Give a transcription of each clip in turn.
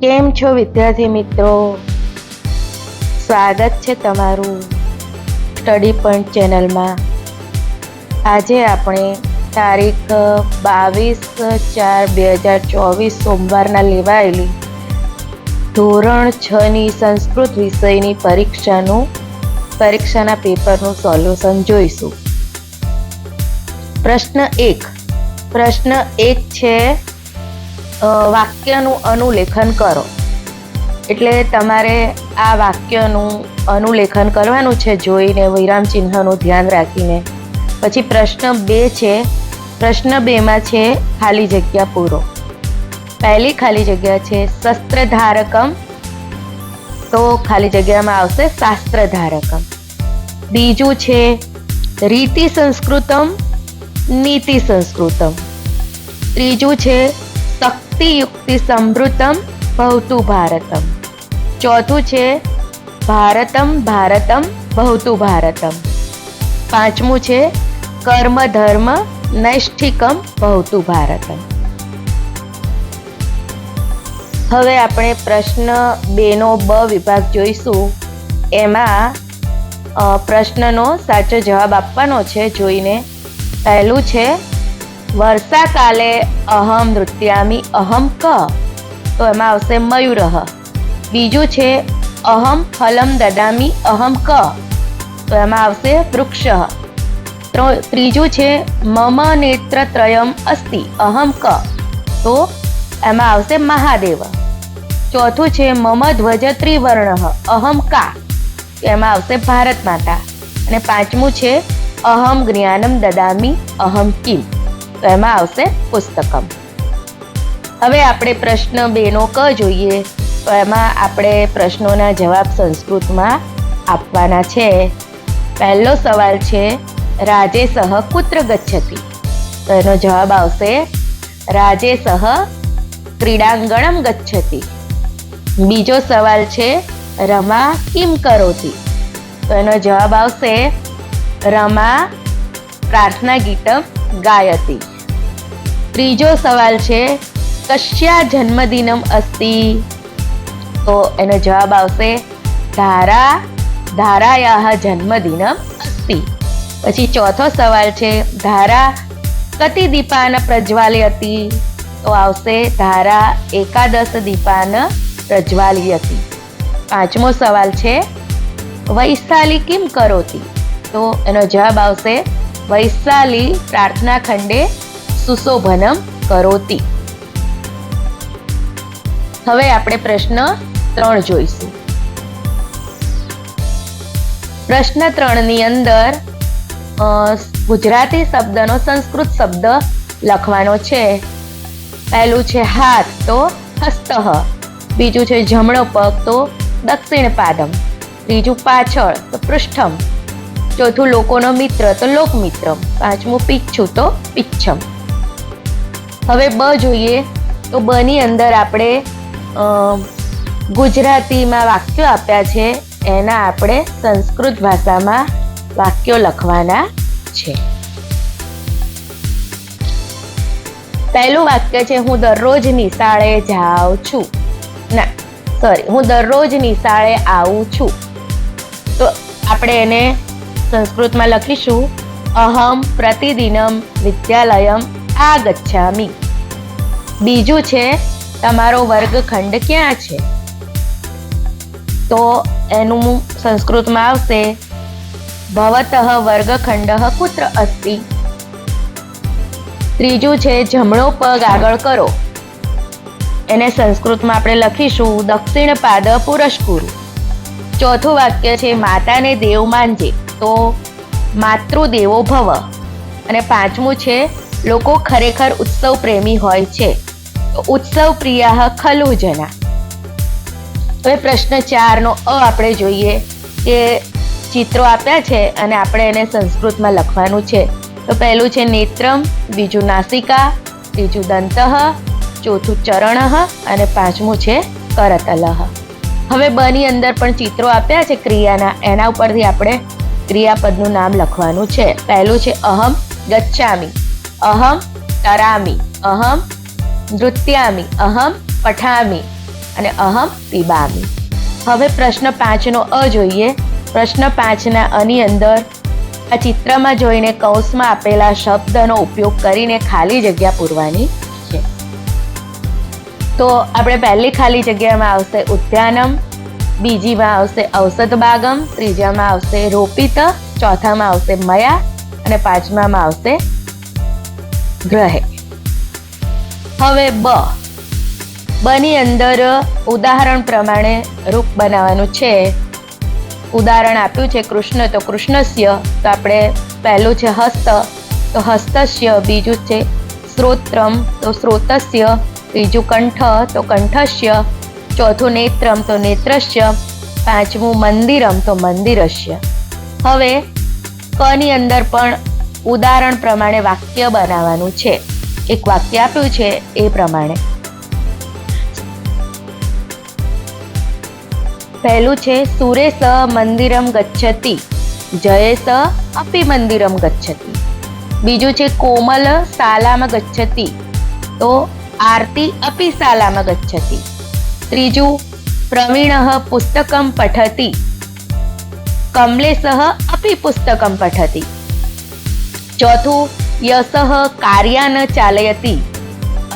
કેમ છો વિદ્યાર્થી મિત્રો? સ્વાગત છે તમારું સ્ટડી પોઈન્ટ ચેનલમાં. આજે આપણે તારીખ બાવીસ ચાર બે હજાર ચોવીસ સોમવારના લેવાયેલી ધોરણ છની સંસ્કૃત વિષયની પરીક્ષાનું, પરીક્ષાના પેપરનું સોલ્યુશન જોઈશું. પ્રશ્ન એક પ્રશ્ન એક છે વાક્યનું અનુલેખન કરો. એટલે તમારે આ વાક્યનું અનુલેખન કરવાનું છે, જોઈને વિરામ ચિહ્નનું ધ્યાન રાખીને. પછી પ્રશ્ન બે છે, પ્રશ્ન બેમાં છે, ખાલી જગ્યા પૂરો. પહેલી ખાલી જગ્યા છે શસ્ત્ર ધારકમ તો ખાલી જગ્યામાં આવશે શાસ્ત્ર ધારકમ બીજું છે, રીતિ સંસ્કૃતમ, નીતિ સંસ્કૃતમ. ત્રીજું છે યુક્તિ સમૃતમ ભવતું ભારતમ. ચોથું છે, ભારતમ ભારતમ ભવતું ભારતમ. પાંચમું છે, કર્મ ધર્મ નૈષ્ઠિકમ ભવતું ભારતમ. હવે આપણે પ્રશ્ન બેનો બ વિભાગ જોઈશું. એમાં પ્રશ્નનો સાચો જવાબ આપવાનો છે જોઈને. પહેલું છે વર્ષાકાલે અહમ નૃત્યામી અહમ ક તો એમાં આવશે મયુરહ બીજું છે અહમ ફલમ દદામી અહમ ક તો એમાં આવશે વૃક્ષ ત્રો- ત્રીજું છે મમ નેત્રત્રયમ અસ્તિ અહમ ક તો એમાં આવશે મહાદેવ ચોથું છે મમ ધ્વજ ત્રિવર્ણ અહમ કા એમાં આવશે ભારત માતા અને પાંચમું છે અહમ જ્ઞાનમ દદામી અહમ કિમ તો એમાં આવશે પુસ્તકમ. હવે આપણે પ્રશ્ન બેનો ક જોઈએ. તો એમાં આપણે પ્રશ્નોના જવાબ સંસ્કૃતમાં આપવાના છે. પહેલો સવાલ છે, રાજે સહ કુત્ર ગચ્છતી? તો એનો જવાબ આવશે, રાજે સહ ક્રીડાંગણમ ગચ્છતી. બીજો સવાલ છે, રમા કિમ કરોતી? તો એનો જવાબ આવશે, રમા પ્રાર્થના ગીતમ ગાયતી. ત્રીજો સવાલ છે, કશ્યા જન્મદિનમ અસ્તિ? તો એનો જવાબ આવશે, ધારા ધારાયા જન્મદિનમ અસ્તિ. પછી ચોથો સવાલ છે, ધારા કતિ દીપાન પ્રજ્વાલયતી તો આવશે, ધારા એકાદશ દીપાન પ્રજ્વાલયતી પાંચમો સવાલ છે, વૈશાલી કેમ કરોતી? તો એનો જવાબ આવશે, વૈશાલી પ્રાર્થના ખંડે સુશોભનમ કરોતી. હવે આપણે પ્રશ્ન ત્રણ જોઈશું. પ્રશ્ન ત્રણની અંદર ગુજરાતી શબ્દનો સંસ્કૃત શબ્દ લખવાનો છે. પહેલું છે હાથ, તો હસ્તઃ. બીજું છે જમણો પગ, તો દક્ષિણ પાદમ. ત્રીજું પાછળ, તો પૃષ્ઠમ. ચોથું લોકોનો મિત્ર, તો લોકમિત્ર પાંચમું પિચ્છું, તો પિચ્છમ. હવે બ જોઈએ. તો બની અંદર આપણે ગુજરાતીમાં વાક્યો આપ્યા છે. એના આપણે સંસ્કૃત ભાષામાં વાક્યો લખવાના છે. પહેલું વાક્ય છે, હું દરરોજ નિશાળે જાઉં છું. ના સોરી હું દરરોજ નિશાળે આવું છું. તો આપણે એને સંસ્કૃતમાં લખીશું, અહમ પ્રતિદિનમ વિદ્યાલયમ આગચ્છામિ બીજું છે, તમારો વર્ગખંડ ક્યાં છે? તો એનું સંસ્કૃતમાં આવશે, ભવતઃ વર્ગખંડ કુત્ર અસ્તિ. ત્રીજું છે, જમણો પગ આગળ કરો. એને સંસ્કૃતમાં આપણે લખીશું, દક્ષિણ પાદ પુરસ્કુરુ. ચોથું વાક્ય છે, માતાને દેવ માનજે. તો માતૃદેવો ભવ. અને પાંચમું છે લોકો ખરેખર ઉત્સવ પ્રેમી હોય છે. ઉત્સવ પ્રિયા ખલુ જના. હવે પ્રશ્ન ચારનો અ આપણે જોઈએ કે ચિત્રો આપ્યા છે અને આપણે એને સંસ્કૃતમાં લખવાનું છે. તો પહેલું છે નેત્રમ, બીજું નાસિકા, ત્રીજું દંતઃ, ચોથું ચરણ અને પાંચમું છે કરતલહ હવે બની અંદર પણ ચિત્રો આપ્યા છે ક્રિયાના, એના ઉપરથી આપણે ક્રિયાપદનું નામ લખવાનું છે. પહેલું છે અહમ ગચ્છામી. અહમ તરામી અહમ નૃત્યામી અહમ પઠામી અને અહમ પીબામી. હવે પ્રશ્ન પાંચનો અ જોઈએ. પ્રશ્ન પાંચના અની અંદર આ ચિત્રમાં જોઈને કૌંસમાં આપેલા શબ્દનો ઉપયોગ કરીને ખાલી જગ્યા પૂરવાની છે. તો આપણે પહેલી ખાલી જગ્યામાં આવશે ઉદ્યાનમ, બીજીમાં આવશે ઔષધ બાગમ, ત્રીજામાં આવશે રોપિત, ચોથામાં આવશે મયા અને પાંચમામાં આવશે ગ્રહે. હવે બ. બની અંદર ઉદાહરણ પ્રમાણે રૂપ બનાવવાનું છે. ઉદાહરણ આપ્યું છે કૃષ્ણ, તો કૃષ્ણસ્ય, તો આપણે પહેલું છે હસ્ત, તો હસ્તસ્ય, બીજું છે શ્રોત્રમ તો શ્રોતસ્ય ત્રીજું કંઠ, તો કંઠસ્ય, ચોથું નેત્રમ, તો નેત્રસ્ય, પાંચમું મંદિરમ, તો મંદિરસ્ય. હવે કની અંદર પણ ઉદાહરણ પ્રમાણે વાક્ય બનાવવાનું છે. એક વાક્ય આપ્યું છે એ પ્રમાણે. પહેલું છે, સુરેશ મંદિરમ ગચ્છતિ, જયેશ અપી મંદિરમ ગચ્છતિ. બીજું છે, કોમલ શાલામાં ગચ્છતિ, તો આરતી અપી શાલામાં ગચ્છતિ. ત્રીજું, પ્રવીણ પુસ્તકમ પઠતી, કમલેશ અપી પુસ્તકમ પઠતી. ચોથું, યશ કાર્યાન ચાલયતી.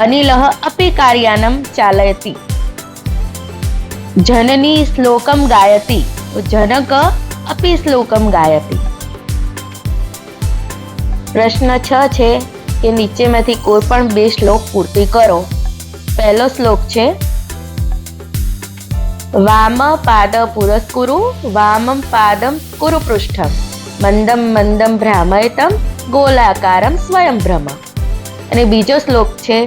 અનિલ અપી કાર્યાનમ ચાલયતી. જનની શ્લોકમ ગાયતી. જનક અપી શ્લોકમ ગાયતી. પ્રશ્ન છ છે કે નીચેમાંથી કોઈ પણ બે શ્લોક પૂર્તિ કરો. પહેલો શ્લોક છે, વામ પાદ પુરસ્કુરુ, વામમ પાદમ કુરુ પૃષ્ઠમ. મંદમ મંદમ ભ્રામયતમ ગોલાકારમ સ્વયં ભ્રમ અને બીજો શ્લોક છે,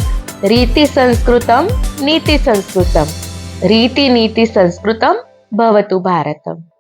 રીતિ સંસ્કૃતમ નીતિ સંસ્કૃતમ. રીતિ નીતિ સંસ્કૃતમ ભવતુ ભારતમ.